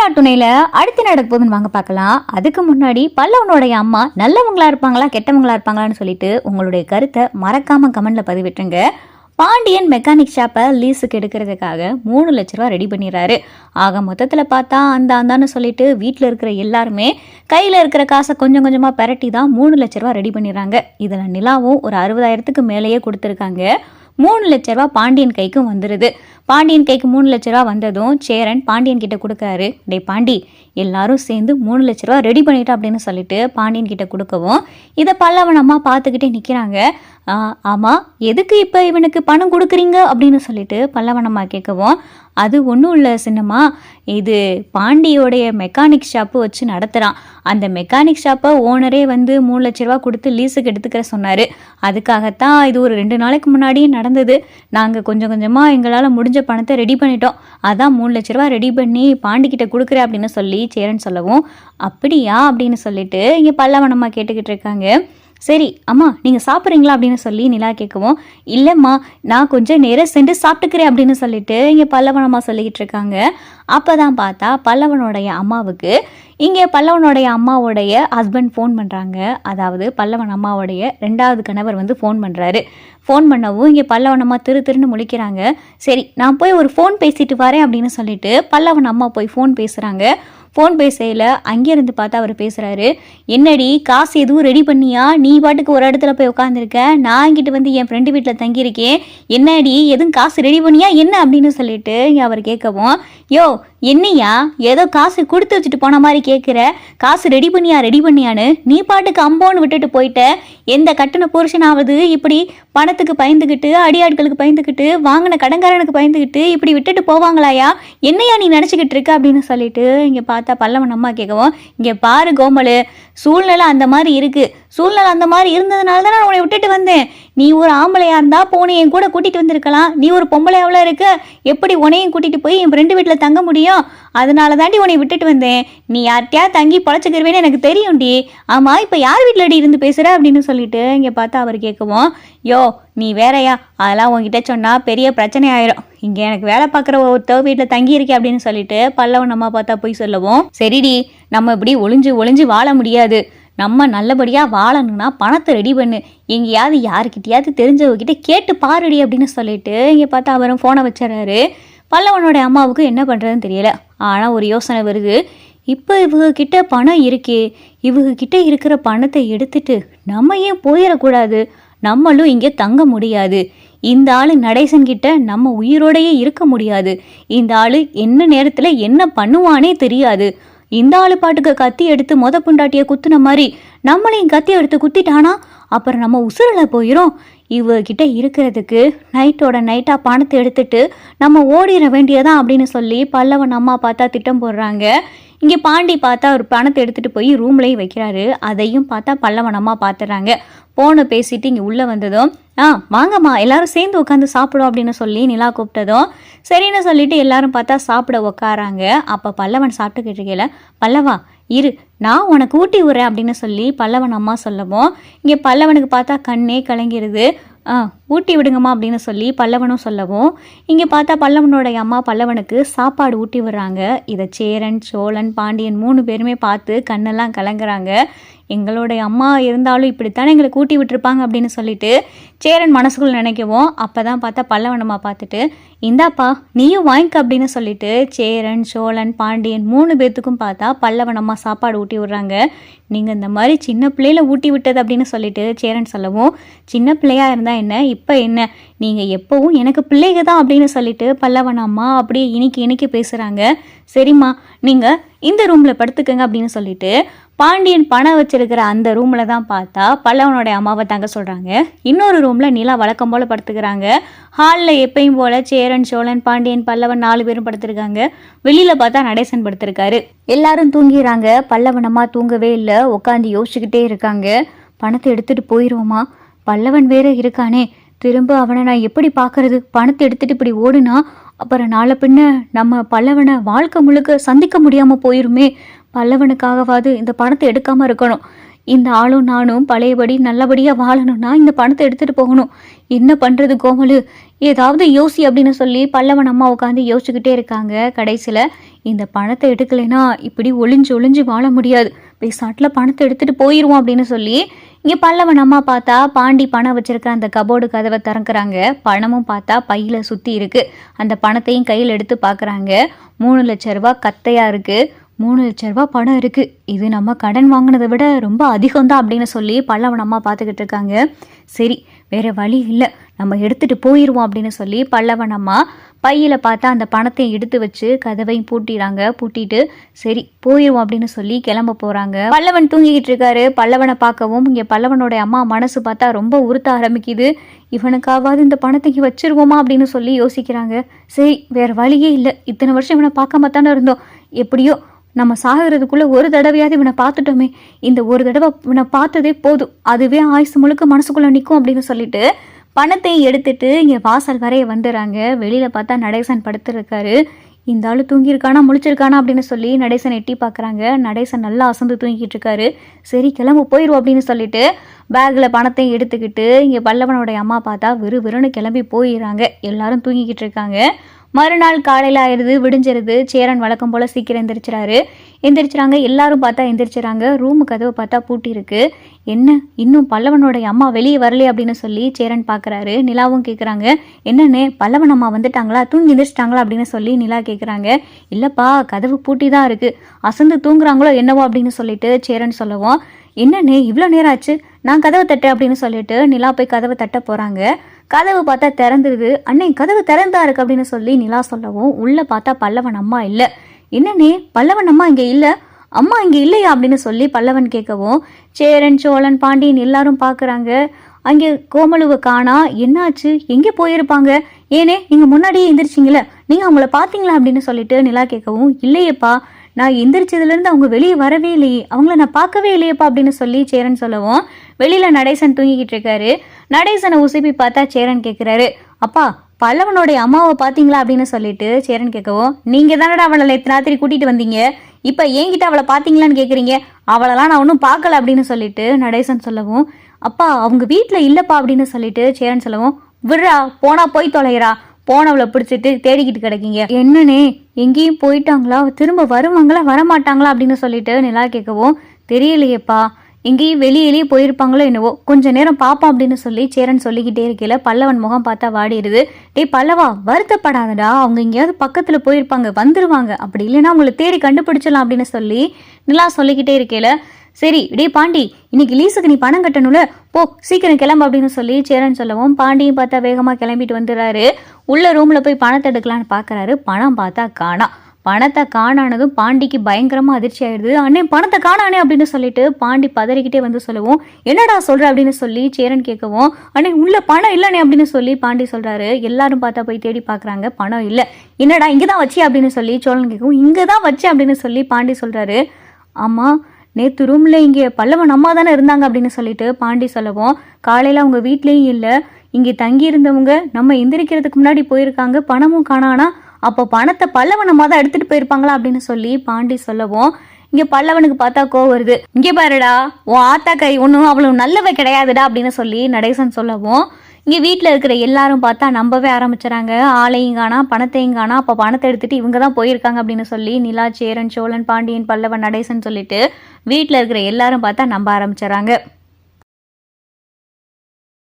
நாட்டுணையில அடுத்து நடக்க போகுதுன்னு வாங்க பார்க்கலாம். அதுக்கு முன்னாடி பல்லவனுடைய அம்மா நல்லவங்களா இருப்பாங்களா கெட்டவங்களா இருப்பாங்களான்னு சொல்லிட்டு உங்களுடைய கருத்தை மறக்காம கமெண்ட்ல பதிவிட்டுருங்க. பாண்டியன் மெக்கானிக் ஷாப்பை லீஸுக்கு எடுக்கிறதுக்காக மூணு லட்ச ரூபா ரெடி பண்ணிடுறாரு. ஆக மொத்தத்தில் பார்த்தா அந்த அந்தான்னு சொல்லிட்டு வீட்டில் இருக்கிற எல்லாருமே கையில் இருக்கிற காசை கொஞ்சம் கொஞ்சமாக பரட்டி தான் மூணு லட்ச ரூபா ரெடி பண்ணிடுறாங்க. இதில் நிலாவும் ஒரு அறுபதாயிரத்துக்கு மேலேயே கொடுத்துருக்காங்க. மூணு லட்ச ரூபா பாண்டியன் கைக்கும் வந்துடுது பாண்டியன் கைக்கு மூணு லட்ச ரூபா வந்ததும் சேரன் பாண்டியன் கிட்ட கொடுக்குறாரு டே பாண்டி எல்லாரும் சேர்ந்து மூணு லட்ச ரூபா ரெடி பண்ணிட்டோம் அப்படின்னு சொல்லிட்டு பாண்டியன் கிட்ட கொடுக்கவும் இதை பல்லவன் அம்மா பார்த்துக்கிட்டே நிற்கிறாங்க ஆமாம் எதுக்கு இப்போ இவனுக்கு பணம் கொடுக்குறீங்க? அப்படின்னு சொல்லிட்டு பல்லவன் அம்மா கேட்கவும் அது ஒன்றும் இல்லை சின்னம்மா இது பாண்டியோடைய மெக்கானிக் ஷாப்பு வச்சு நடத்துகிறான் அந்த மெக்கானிக் ஷாப்பை ஓனரே வந்து மூணு லட்ச ரூபா கொடுத்து லீஸுக்கு எடுத்துக்கிற சொன்னார். அதுக்காகத்தான் இது ஒரு ரெண்டு நாளைக்கு முன்னாடியே நடந்தது. நாங்கள் கொஞ்சம் கொஞ்சமாக எங்களால் முடிஞ்ச பணத்தை ரெடி பண்ணிட்டோம். அதான் மூணு லட்ச ரூபா ரெடி பண்ணி பாண்டிக்கிட்ட கொடுக்குறேன் அப்படின்னு சொல்லி சேரன் சொல்லவும் அப்படியா? அப்படின்னு சொல்லிட்டு இங்கே பல்லவனம்மா கேட்டுக்கிட்டு இருக்காங்க. சரி அம்மா நீங்கள் சாப்பிட்றீங்களா அப்படின்னு சொல்லி நிலா கேட்கவும் இல்லைம்மா நான் கொஞ்சம் நேரம் சென்று சாப்பிட்டுக்கிறேன் அப்படின்னு சொல்லிட்டு இங்கே பல்லவனம்மா சொல்லிக்கிட்டு இருக்காங்க. அப்போ தான் பார்த்தா பல்லவனுடைய அம்மாவுக்கு இங்கே பல்லவனுடைய அம்மாவுடைய ஹஸ்பண்ட் ஃபோன் பண்ணுறாங்க அதாவது பல்லவன் அம்மாவுடைய ரெண்டாவது கணவர் வந்து ஃபோன் பண்ணுறாரு ஃபோன் பண்ணவும் இங்கே பல்லவன் அம்மா திரு திருன்னு முழிக்கிறாங்க. சரி நான் போய் ஒரு ஃபோன் பேசிட்டு வரேன் அப்படின்னு சொல்லிட்டு பல்லவன் அம்மா போய் ஃபோன் பேசுகிறாங்க ஃபோன் பேசையில் அங்கேருந்து பார்த்து அவர் பேசுகிறாரு என்னடி காசு எதுவும் ரெடி பண்ணியா? நீ பாட்டுக்கு ஒரு இடத்துல போய் உட்காந்துருக்க நான் இங்கிட்டு வந்து என் ஃப்ரெண்டு வீட்டில் தங்கியிருக்கேன். என்னடி எதுவும் காசு ரெடி பண்ணியா? என்ன அப்படின்னு சொல்லிட்டு அவர் கேட்கவும் யோ என்னையா ஏதோ காசு கொடுத்து வச்சுட்டு போன மாதிரி கேட்குற காசு ரெடி பண்ணியா ரெடி பண்ணியான்னு? நீ பாட்டுக்கு அம்போன்னு விட்டுட்டு போயிட்ட. எந்த கட்டண புருஷனாவது இப்படி பணத்துக்கு பயந்துக்கிட்டு அடியாட்களுக்கு பயந்துக்கிட்டு வாங்கின கடன்காரனுக்கு பயந்துக்கிட்டு இப்படி விட்டுட்டு போவாங்களாயா? என்னையா நீ நினச்சிக்கிட்டு இருக்க அப்படின்னு சொல்லிட்டு இங்கே பார்த்தா பல்லவன் அம்மா கேட்கவும் இங்கே பாரு கோமலு சூழ்நிலை அந்த மாதிரி இருக்குது சூழ்நிலை அந்த மாதிரி இருந்ததுனால தான் நான் உன்னை விட்டுட்டு வந்தேன். நீ ஒரு ஆம்பளையாக இருந்தால் போனே என் கூட கூட்டிகிட்டு வந்திருக்கலாம். நீ ஒரு பொம்பளையாவில் இருக்க? எப்படி உன்னையும் கூட்டிகிட்டு போய் என் ஃப்ரெண்டு வீட்டில் தங்க முடியும்? அதனால தாண்டி உன்னை விட்டுட்டு வந்தேன். நீ யார்கிட்டயா தங்கி பழச்சிக்கிறவேன்னு எனக்கு தெரியும்டி. ஆமாம் இப்போ யார் வீட்டில் இருந்து பேசுகிற அப்படின்னு சொல்லிட்டு இங்கே பார்த்தா அவர் கேட்கவும் யோ நீ வேறயா? அதெல்லாம் உன்கிட்ட சொன்னால் பெரிய பிரச்சனை ஆயிரும். இங்கே எனக்கு வேலை பார்க்குற ஒருத்தர் வீட்டில் தங்கியிருக்கே அப்படின்னு சொல்லிட்டு பல்லவன் அம்மா பார்த்தா போய் சொல்லவும் சரிடி நம்ம இப்படி ஒளிஞ்சு ஒளிஞ்சு வாழ முடியாது. நம்ம நல்லபடியாக வாழணும்னா பணத்தை ரெடி பண்ணு. எங்கேயாவது யாருக்கிட்டையாவது தெரிஞ்சவகிட்ட கேட்டு பாருடி அப்படின்னு சொல்லிட்டு இங்கே பார்த்தா அவரும் ஃபோனை வச்சிடறாரு. பல்லவனோட அம்மாவுக்கு என்ன பண்ணுறதுன்னு தெரியல. ஆனால் ஒரு யோசனை வருது. இப்போ இவங்க பணம் இருக்கே. இவங்க இருக்கிற பணத்தை எடுத்துட்டு நம்ம ஏன் போயிடக்கூடாது? நம்மளும் இங்கே தங்க முடியாது. இந்த ஆள் நடேசன்கிட்ட நம்ம உயிரோடையே இருக்க முடியாது. இந்த ஆள் என்ன நேரத்தில் என்ன பண்ணுவானே தெரியாது. இந்த ஆளு பாட்டுக்கு கத்தி எடுத்து மொத புண்டாட்டிய குத்துன மாதிரி நம்மளையும் கத்தி எடுத்து குத்திட்டானா? அப்புறம் நம்ம உசுரல போயிடும் இவகிட்ட இருக்கிறதுக்கு நைட்டோட நைட்டாக பணத்தை எடுத்துட்டு நம்ம ஓடிட வேண்டியதான் அப்படின்னு சொல்லி பல்லவன் அம்மா பார்த்தா திட்டம் போடுறாங்க. இங்கே பாண்டி பார்த்தா ஒரு பணத்தை எடுத்துகிட்டு போய் ரூம்லேயும் வைக்கிறாரு. அதையும் பார்த்தா பல்லவன் அம்மா பார்த்துறாங்க போனை பேசிட்டு இங்கே உள்ளே வந்ததும் ஆ வாங்கம்மா எல்லாரும் சேர்ந்து உட்காந்து சாப்பிடும் அப்படின்னு சொல்லி நிலா கூப்பிட்டதும் சரின்னு சொல்லிட்டு எல்லாரும் பார்த்தா சாப்பிட உக்காராங்க. அப்போ பல்லவன் சாப்பிட்டுக்கிட்டு இருக்கையில பல்லவா இரு நான் உனக்கு ஊட்டி விடுறேன் அப்படின்னு சொல்லி பல்லவன் அம்மா சொல்லவும் இங்கே பல்லவனுக்கு பார்த்தா கண்ணே கலங்கிருது. ஆ ஊட்டி விடுங்கம்மா அப்படின்னு சொல்லி பல்லவனும் சொல்லவும் இங்கே பார்த்தா பல்லவனுடைய அம்மா பல்லவனுக்கு சாப்பாடு ஊட்டி விடுறாங்க. இதை சேரன் சோழன் பாண்டியன் மூணு பேருமே பார்த்து கண்ணெல்லாம் கலங்குறாங்க. எங்களுடைய அம்மா இருந்தாலும் இப்படித்தானே எங்களை கூட்டி விட்டுருப்பாங்க அப்படின்னு சொல்லிட்டு சேரன் மனசுக்குள்ள நினைக்கவும் அப்போ தான் பார்த்தா பல்லவனம்மா பார்த்துட்டு இந்தாப்பா நீயும் வாங்கிக்க அப்படின்னு சொல்லிட்டு சேரன் சோழன் பாண்டியன் மூணு பேர்த்துக்கும் பார்த்தா பல்லவனம்மா சாப்பாடு ஊட்டி விடுறாங்க. நீங்கள் இந்த மாதிரி சின்ன பிள்ளையில ஊட்டி விட்டது அப்படின்னு சொல்லிட்டு சேரன் சொல்லவும் சின்ன பிள்ளையாக இருந்தால் என்ன இப்போ என்ன? நீங்கள் எப்போவும் எனக்கு பிள்ளைக தான் அப்படின்னு சொல்லிட்டு பல்லவன் அம்மா அப்படியே இனிக்கி இனிக்கி பேசுகிறாங்க சரிம்மா நீங்கள் இந்த ரூமில் படுத்துக்கங்க அப்படின்னு சொல்லிட்டு பாண்டியன் பணம் வச்சிருக்கிற அந்த ரூமில் தான் பார்த்தா பல்லவனுடைய அம்மாவை தங்க சொல்கிறாங்க இன்னொரு ரூமில் நிலா வழக்கம் போல் படுத்துக்கிறாங்க. ஹாலில் எப்பயும் போல் சேரன் சோழன் பாண்டியன் பல்லவன் நாலு பேரும் படுத்திருக்காங்க. வெளியில் பார்த்தா நடேசன் படுத்திருக்காரு. எல்லாரும் தூங்கிடுறாங்க பல்லவன் அம்மா தூங்கவே இல்லை. உட்காந்து யோசிச்சுக்கிட்டே இருக்காங்க. பணத்தை எடுத்துகிட்டு போயிடுவோமா பல்லவன் வேற இருக்கானே. திரும்ப அவனை நான் எப்படி பார்க்கறது? பணத்தை எடுத்துட்டு இப்படி ஓடுனா அப்புறம் நாளை பின்ன நம்ம பல்லவனை வாழ்க்கை முழுக்க சந்திக்க முடியாமல் போயிருமே. பல்லவனுக்காகவாது இந்த பணத்தை எடுக்காமல் இருக்கணும். இந்த ஆளும் நானும் பழையபடி நல்லபடியா வாழணும்னா இந்த பணத்தை எடுத்துட்டு போகணும். என்ன பண்றது கோமலு ஏதாவது யோசி அப்படின்னு சொல்லி பல்லவன் அம்மா உட்காந்து யோசிச்சுக்கிட்டே இருக்காங்க கடைசியில. இந்த பணத்தை எடுக்கலைன்னா இப்படி ஒளிஞ்சு ஒளிஞ்சு வாழ முடியாது. பேசாட்டில் பணத்தை எடுத்துட்டு போயிடுவோம் அப்படின்னு சொல்லி இங்கே பல்லவன் அம்மா பார்த்தா பாண்டி பணம் வச்சிருக்க அந்த கபோர்டு கதவை திறக்கிறாங்க. பணமும் பார்த்தா பையில சுற்றி இருக்கு. அந்த பணத்தையும் கையில் எடுத்து பார்க்குறாங்க மூணு லட்ச ரூபா கத்தையா இருக்கு. மூணு லட்ச ரூபா பணம் இருக்கு. இது நம்ம கடன் வாங்கினதை விட ரொம்ப அதிகம்தான் அப்படின்னு சொல்லி பல்லவனம்மா பார்த்துக்கிட்டு இருக்காங்க. சரி வேற வழி இல்லை. நம்ம எடுத்துட்டு போயிடுவோம் அப்படின்னு சொல்லி பல்லவனம்மா பையில் பையில பார்த்தா அந்த பணத்தை எடுத்து வச்சு கதவையும் பூட்டிடுறாங்க பூட்டிட்டு சரி போயிடுவோம் அப்படின்னு சொல்லி கிளம்ப போறாங்க. பல்லவன் தூங்கிக்கிட்டு இருக்காரு. பல்லவனை பார்க்கவும் இங்கே பல்லவனோட அம்மா மனசு பார்த்தா ரொம்ப உறுத்த ஆரம்பிக்குது. இவனுக்காவது இந்த பணத்தைக்கு வச்சிருவோமா அப்படின்னு சொல்லி யோசிக்கிறாங்க. சரி வேற வழியே இல்லை. இத்தனை வருஷம் இவனை பார்க்காம தானே இருந்தோம். எப்படியோ நம்ம சாகிறதுக்குள்ளே ஒரு தடவையாவது இவனை பார்த்துட்டோமே. இந்த ஒரு தடவை இவனை பார்த்ததே போதும். அதுவே ஆயுசு முழுக்க மனசுக்குள்ளே நிற்கும் அப்படின்னு சொல்லிட்டு பணத்தை எடுத்துட்டு இங்கே வாசல் வரைய வந்துடுறாங்க வெளியில் பார்த்தா நடேசன் படுத்துருக்காரு. இந்த ஆள் தூங்கியிருக்கானா முழிச்சிருக்கானா அப்படின்னு சொல்லி நடேசன் எட்டி பார்க்குறாங்க. நடேசன் நல்லா அசந்து தூங்கிட்டு இருக்காரு. சரி கிளம்பு போயிடும் அப்படின்னு சொல்லிட்டு பேக்கில் பணத்தை எடுத்துக்கிட்டு இங்கே பல்லவனோடைய அம்மா பார்த்தா விறு விறுன்னு கிளம்பி போயிடுறாங்க எல்லாரும் தூங்கிக்கிட்டு இருக்காங்க. மறுநாள் காலையில் ஆயிடுது விடிஞ்சிருது. சேரன் வழக்கம் போல் சீக்கிரம் எந்திரிச்சிறாரு. எந்திரிச்சிறாங்க எல்லாரும் பார்த்தா எந்திரிச்சிறாங்க. ரூமு கதவை பார்த்தா பூட்டி இருக்கு. என்ன இன்னும் பல்லவனுடைய அம்மா வெளியே வரலையே அப்படின்னு சொல்லி சேரன் பார்க்குறாரு நிலாவும் கேட்குறாங்க என்னன்னு பல்லவன் அம்மா வந்துட்டாங்களா? தூங்கி எந்திரிச்சிட்டாங்களா? அப்படின்னு சொல்லி நிலா கேட்குறாங்க இல்லைப்பா கதவு பூட்டி தான் இருக்குது அசந்து தூங்குறாங்களோ என்னவோ அப்படின்னு சொல்லிட்டு சேரன் சொல்லவும் என்னன்னு இவ்வளோ நேரம் ஆச்சு? நான் கதவை தட்டேன் அப்படின்னு சொல்லிட்டு நிலா போய் கதவை தட்ட போகிறாங்க கதவு பார்த்தா திறந்துருது. அண்ணே கதவு திறந்தா இருக்கு அப்படின்னு சொல்லி நிலா சொல்லவும் உள்ள பார்த்தா பல்லவன் அம்மா இல்லை. என்னன்னே பல்லவன் அம்மா இங்கே இல்லை? அம்மா இங்கே இல்லையா? அப்படின்னு சொல்லி பல்லவன் கேட்கவும் சேரன் சோழன் பாண்டியன் எல்லாரும் பார்க்குறாங்க அங்கே கோமலுவை காணா. என்னாச்சு? எங்கே போயிருப்பாங்க? ஏனே நீங்கள் முன்னாடியே எந்திரிச்சிங்களே நீங்கள் அவங்கள பார்த்தீங்களா? அப்படின்னு சொல்லிட்டு நிலா கேட்கவும் இல்லையேப்பா. நான் எந்திரிச்சதுலேருந்து அவங்க வெளியே வரவே இல்லையே. அவங்கள நான் பார்க்கவே இல்லையேப்பா. அப்படின்னு சொல்லி சேரன் சொல்லவும் வெளியில் நடேசன் தூங்கிக்கிட்டு இருக்காரு. நடேசனை உசுப்பி பார்த்தா சேரன் கேட்குறாரு அப்பா பல்லவனுடைய அம்மாவை பார்த்தீங்களா அப்படின்னு சொல்லிட்டு சேரன் கேட்கவும் நீங்கள் தானடா அவளை நேற்று ராத்திரி கூட்டிகிட்டு வந்தீங்க? இப்போ என்கிட்ட அவளை பார்த்தீங்களான்னு கேட்குறீங்க அவளெல்லாம் நான் ஒன்றும் பார்க்கல அப்படின்னு சொல்லிட்டு நடேசன் சொல்லவும் அப்பா அவங்க வீட்டில் இல்லைப்பா அப்படின்னு சொல்லிட்டு சேரன் சொல்லவும் விடுறா போனா போய் தொலைகிறா போனவளை பிடிச்சிட்டு தேடிக்கிட்டு கிடைக்கீங்க. என்னன்னே எங்கேயும் போயிட்டாங்களா? திரும்ப வருவாங்களா? வரமாட்டாங்களா? அப்படின்னு சொல்லிட்டு நிலா கேட்கவும் தெரியலையேப்பா. எங்கேயும் வெளியிலேயே போயிருப்பாங்களோ என்னவோ கொஞ்ச நேரம் பார்ப்போம் அப்படின்னு சொல்லி சேரன் சொல்லிக்கிட்டே இருக்கையில பல்லவன் முகம் பார்த்தா வாடிடுது. டே பல்லவா வருத்தப்படாதடா அவங்க எங்கேயாவது பக்கத்துல போயிருப்பாங்க வந்துருவாங்க அப்படி இல்லைன்னா அவங்களை தேடி கண்டுபிடிச்சலாம் அப்படின்னு சொல்லி நிலா சொல்லிக்கிட்டே இருக்கையில சரி டேய் பாண்டி இன்னைக்கு லீஸுக்கு நீ பணம் கட்டணும்ல போ சீக்கிரம் கிளம்பு அப்படின்னு சொல்லி சேரன் சொல்லவும் பாண்டியும் பார்த்தா வேகமா கிளம்பிட்டு வந்துடுறாரு. உள்ள ரூம்ல போய் பணத்தை எடுக்கலான்னு பார்க்கறாரு பணம் பார்த்தா காணா. பணத்தை காணானதும் பாண்டிக்கு பயங்கரமாக அதிர்ச்சி ஆயிடுது. அண்ணே பணத்தை காணானே அப்படின்னு சொல்லிட்டு பாண்டி பதறிக்கிட்டே வந்து சொல்லுவோம். என்னடா சொல்கிற அப்படின்னு சொல்லி சேரன் கேட்கவும் அண்ணே உள்ள பணம் இல்லைனே அப்படின்னு சொல்லி பாண்டி சொல்கிறாரு எல்லாரும் பார்த்தா போய் தேடி பார்க்குறாங்க பணம் இல்லை. என்னடா இங்கே தான் வச்சு அப்படின்னு சொல்லி சோழன் கேட்கவும் இங்கே தான் வச்சு அப்படின்னு சொல்லி பாண்டி சொல்கிறாரு ஆமாம் நேற்று ரூமில் இங்கே பல்லவன் அம்மா தானே இருந்தாங்க அப்படின்னு சொல்லிட்டு பாண்டி சொல்லவும் காலையில் அவங்க வீட்லேயும் இல்லை. இங்கே தங்கி இருந்தவங்க நம்ம எந்திரிக்கிறதுக்கு முன்னாடி போயிருக்காங்க பணமும் காணானா அப்போ பணத்தை பல்லவனமாக தான் எடுத்துகிட்டு போயிருப்பாங்களா அப்படின்னு சொல்லி பாண்டி சொல்லவும் இங்கே பல்லவனுக்கு பார்த்தா கோ வருது. இங்கே பாருடா உன் ஆத்தா கை ஒன்றும் அவ்வளோ நல்லவ கிடையாதுடா அப்படின்னு சொல்லி நடேசன் சொல்லவும் இங்கே வீட்டில் இருக்கிற எல்லாரும் பார்த்தா நம்பவே ஆரம்பிச்சுறாங்க. ஆளையும் காணா பணத்தையும் காணா அப்போ பணத்தை எடுத்துட்டு இவங்க தான் போயிருக்காங்க அப்படின்னு சொல்லி நிலா சேரன் சோழன் பாண்டியன் பல்லவன் நடேசன் சொல்லிட்டு வீட்டில் இருக்கிற எல்லாரும் பார்த்தா நம்ப ஆரம்பிச்சுறாங்க.